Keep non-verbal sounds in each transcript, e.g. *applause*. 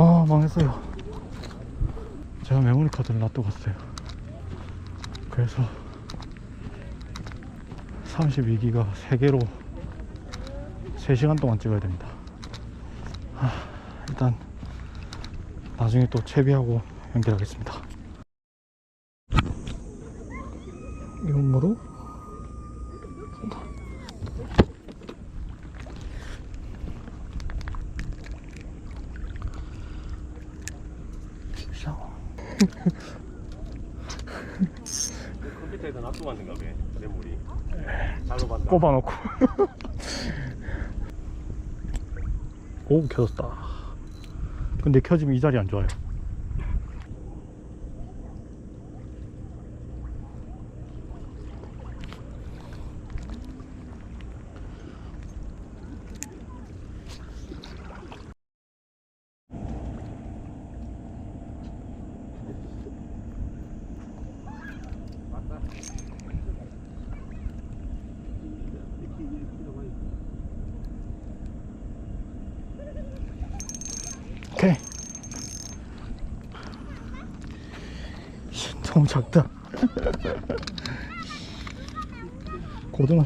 아 망했어요. 제가 메모리 카드를 놔두고 갔어요. 그래서 32기가 3개로 3시간 동안 찍어야 됩니다. 아, 일단 나중에 또 채비하고 연결하겠습니다 이건으로 샤워 컴퓨터에다 놔두고 왔는가 봐 메모리. 잘로 봤다. 꼽아놓고. 오 켜졌다. 근데 켜지면 이 자리 안 좋아요 오케이 씨, 너무 작다. *laughs* 고등어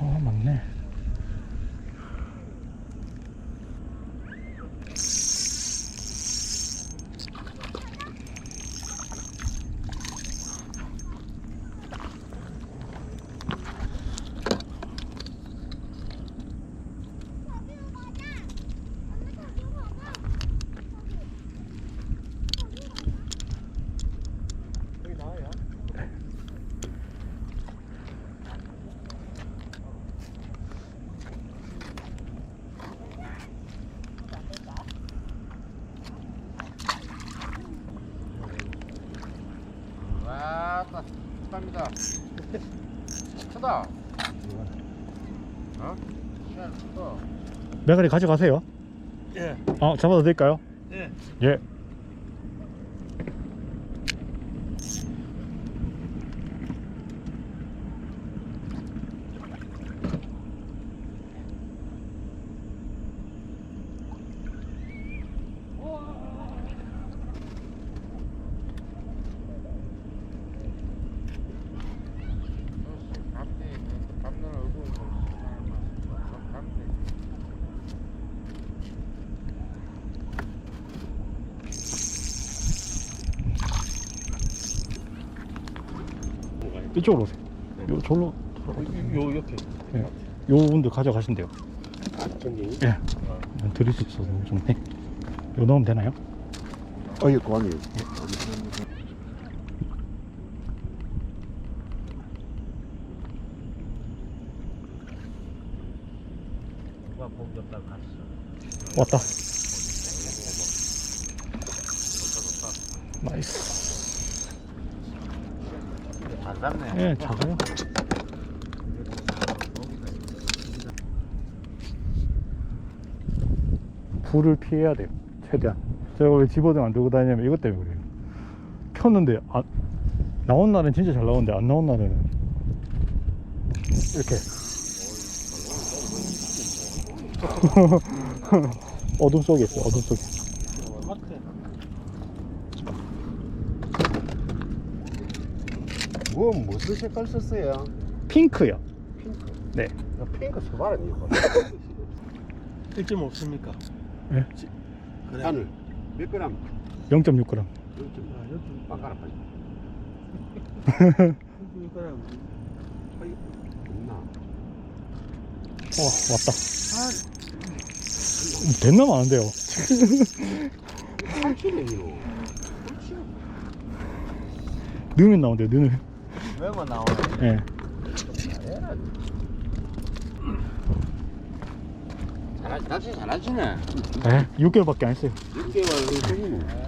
어 맞네 여기 나와요 와, 딱 축하합니다. 크다. 어? 시간 크다. 메가리 가져가세요 예. 어 잡아도 될까요? 예. 예 감대, 감는 얼굴 감대. 이쪽으로 오세요. 요 절로 요 옆에 예. 요 분들 가져가신대요. 전기. 예. 드릴 수 있어서 좋네. 요 넣으면 되나요? 어, 예, 고맙네요. 누가 거기 없다 갔어 왔다. 나이스 잘 잡네. 예 작아요. 불을 피해야 돼요 최대한. 제가 왜 집어등 안 들고 다니냐면 이것 때문에 그래요. 켰는데 안, 나온 날은 진짜 잘 나오는데 안 나온 날에는 이렇게. *laughs* 어둠 속에 있어 어둠 속에 뭐, 무슨 색깔 썼어요? 핑크요 핑크. 네 야, 핑크 써봐라, 이거. *laughs* 1점 없습니까? 네. 하늘. 몇 그램? 0.6g 바꿔라, 빨리. 없나? 어 왔다 됐나 많은데요 8kg요. 넣으면 나온대요 넣으 면 왜만 나오네? 예. 잘하지, 낚시 잘하시네. 예? 6개월밖에 안 했어요 6개월 정도.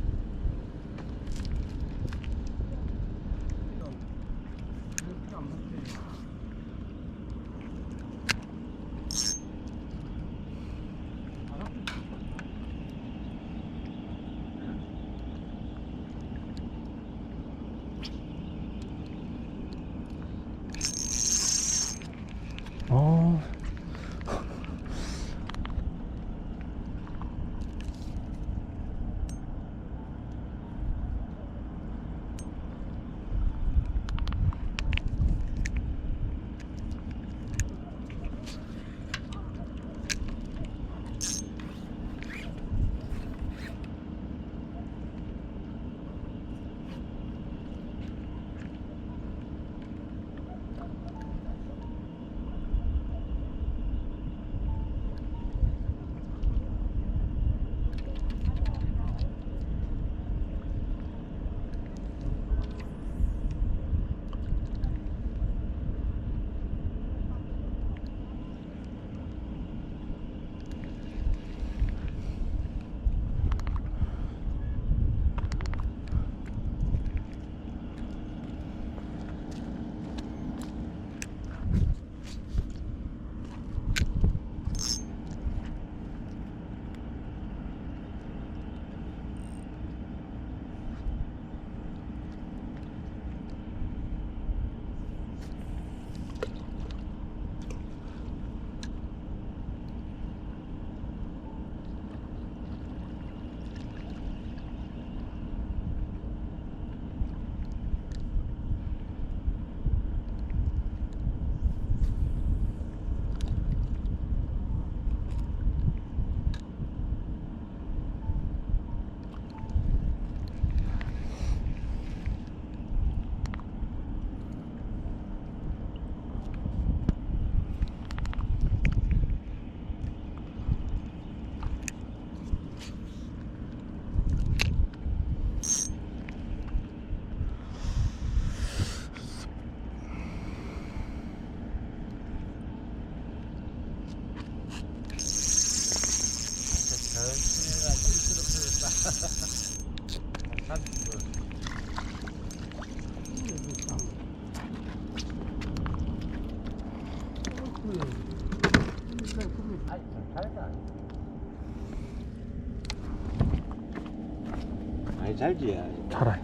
잘지. 살아요.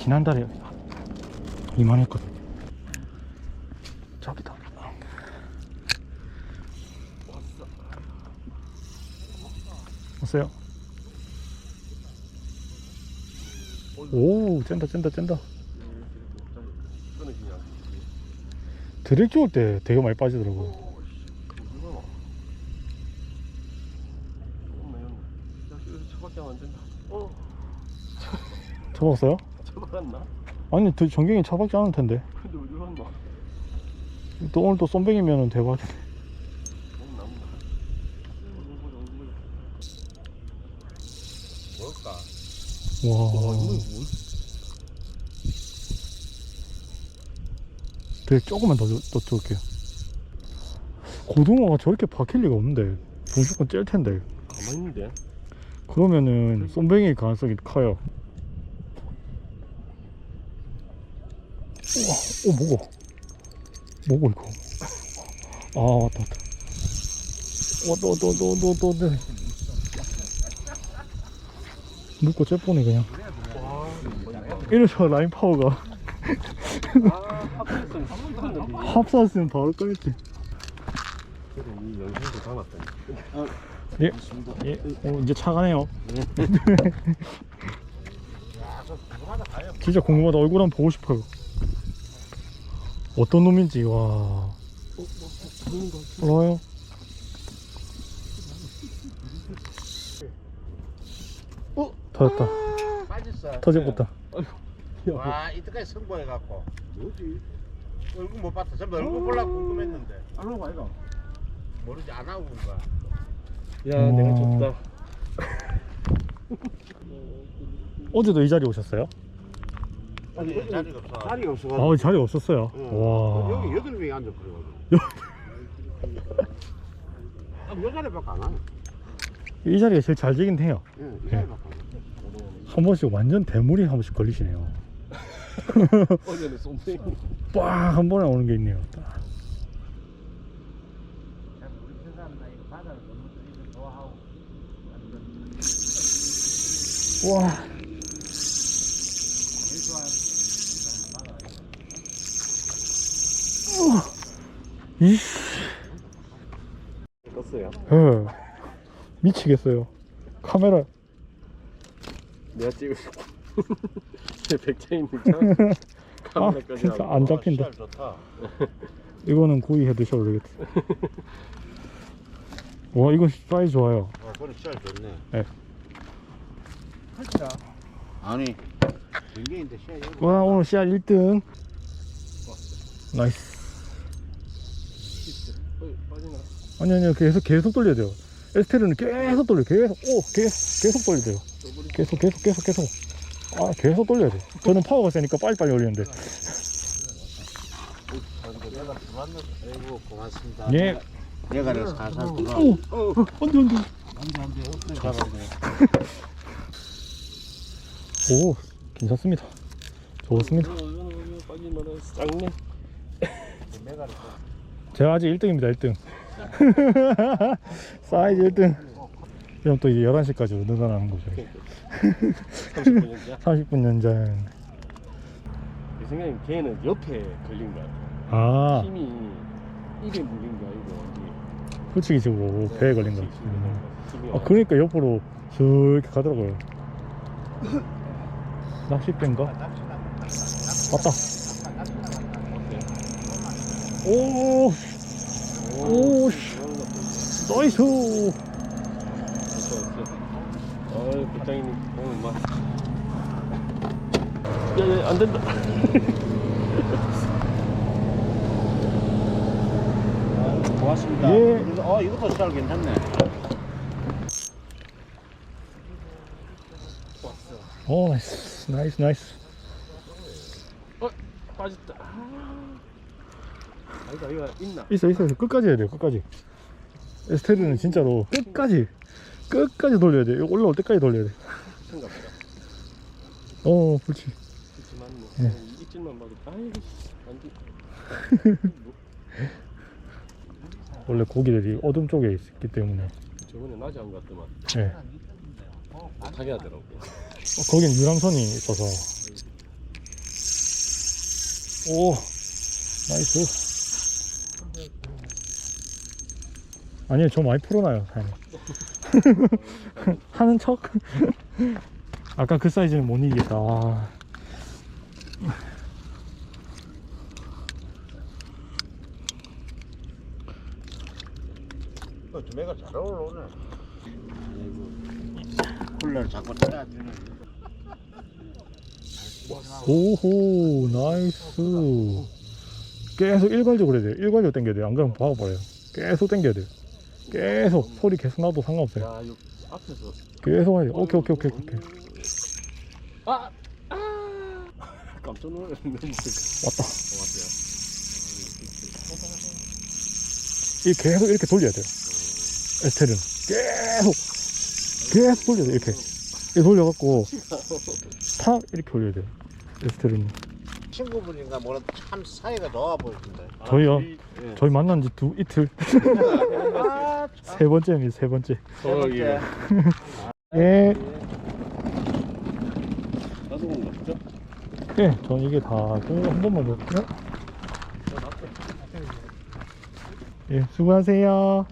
지난달에 이만했거든. 저기다. 왔어요. 오, 짠다, 짠다, 짠다. 드랙 주울 때 되게 많이 빠지더라고. 이거 엄마 연. 여기 처밖에 안 된다. 어, 쳐봤어요? 처박았나? 아니, 저 전경이 차박지 않을 텐데. 근데 어디 갔나? 또 오늘 또 쏨뱅이면은 대박이네. 뭘까? 와. 드랙 조금만 더, 줘- 더 줄게요. 고등어가 저렇게 박힐 리가 없는데. 무조건 찔 텐데. 가만히 있는데. 그러면은 쏨뱅이 가능성이 커요. 우와, 오 뭐고? 뭐고 이거? 아 왔다 왔다. 왔다 왔다 왔다 왔다 왔다 왔다. 물고 째보네 그냥. 와, 이래서 라인 파워가 합사했으면 바로. 그래도 이 영상도 담았다니. 예, 예, 어, 이제 차가네요. *laughs* 진짜 궁금하다. 얼굴 한번 보고 싶어요. 어떤 놈인지 와. 올라와요. 어, 터졌다. 빠졌어. 터졌다. 와 이때까지 성공해갖고 뭐지? 얼굴 못 봤다. 전부 얼굴 보려고 궁금했는데 안 하고 아이가. 모르지 안 하고 온가. 야, 와. 내가 졌다. 어제도 이 자리 오셨어요? 아니 자리가 없어. 자리가 없어. 아 자리 없었어요 와 여기 여덟 명이 앉아 그래가지고. *laughs* 아, 요 자리밖에 안 하네. 이 자리가 제일 잘 지긴 해요 예, 이 자리밖에 안 하네. 한 번씩 완전 대물이 한 번씩 걸리시네요 *laughs* 어제는 쏨뱅이. 빡한 번에 오는 게 있네요 딱. 와 우와. 이씨 떴어요. 예. 미치겠어요 카메라 내가 찍으시고. *laughs* 제 차. *laughs* 아 카메라까지 진짜. 안 잡힌다 씨알 좋다. *laughs* 이거는 구이 해 드셔도 되겠다 와 이거 사이즈 좋아요 아, 그래 씨알 좋네. 네. 아니, 굉장인데 씨알 여기. 와 오늘 씨알 1등 나이스? 아니 아니요 계속 계속 돌려야 돼요 에스테르는 계속 돌려 계속 오 계속 계속 돌려야 돼요 계속 계속 계속 계속 아 계속 돌려야 돼 저는 파워가 세니까 빨리빨리 올리는데 내가 아이고 고맙습니다. 예 내가 내 살살 들어. 오! 안돼 안돼 안돼 안돼. 오 괜찮습니다 좋습니다 짱네. *laughs* *laughs* 제가 아직 1등입니다 1등. *laughs* 사이즈 1등. 그럼 또 이제 11시까지 늘어나는 거죠. 30분 연장. *laughs* 30분 연장. 내 생각엔 걔는 옆에 걸린 거 같아. 아. 힘이 입에 물린 게 아니고 이게 풀치기 식으로 배에 걸린 거 힘이 아 그러니까 옆으로 슥 이렇게 가더라고요. 낚싯대인가? 맞다 오 오, 씨. 나이스 어이 부장님 오늘 막 야 야 안 된다 고맙습니다. 예. 이거- 어 이것도 씨알 괜찮네. 오 나이스 나이스 나이스 어 빠졌다 아. 아 이가 이거 있나? 있어 있어 있어. 끝까지 해야 돼요 끝까지. 에스테르는 진짜로 끝까지 끝까지 돌려야 돼 이거 올라올 때까지 돌려야 생각 보다. 돼어 그렇지. 그렇지만 뭐 예. 이 입질만 봐도 아이고 안돼. *laughs* 원래 고기들이 어둠 쪽에 있기 때문에. 저번에 낮에 안 갔더만. 예. 못하게 하더라고. 어, 거긴 유람선이 있어서. 오 나이스 아니요 저 많이 풀어놔요 사장님 *laughs* 하는 척? 아까 그 사이즈는 못 이기겠다. 아. 어, 좀 애가 잘 올라오네. 쿨러를 자꾸 쳐야 되네. 오호 나이스. 계속 일괄적으로 해야 돼요. 일괄적으로 당겨야 돼요. 안 그러면 박아버려요. 계속 당겨야 돼요 계속 소리 계속 나도 상관없어요 야 앞에서 계속 돼요 오케이 오케이 오케이 오케이 아! 아! *laughs* 깜짝 놀랐네 왔다 왔어요 이 계속 이렇게 돌려야 돼요. 에스텔은 계속 계속 돌려야 돼 이렇게 이렇게 돌려갖고 탁 이렇게 올려야 돼요. 에스텔은 친구분인가 뭐라 참 사이가 좋아 보이던데. 저희요? 예. 저희 만난 지 두 이틀 아, *laughs* 세 번째입니다 세 번째. 어, 예. 예, 나도 온다 그죠? 예, 전 이게 다한 번만 더. 예, 수고하세요.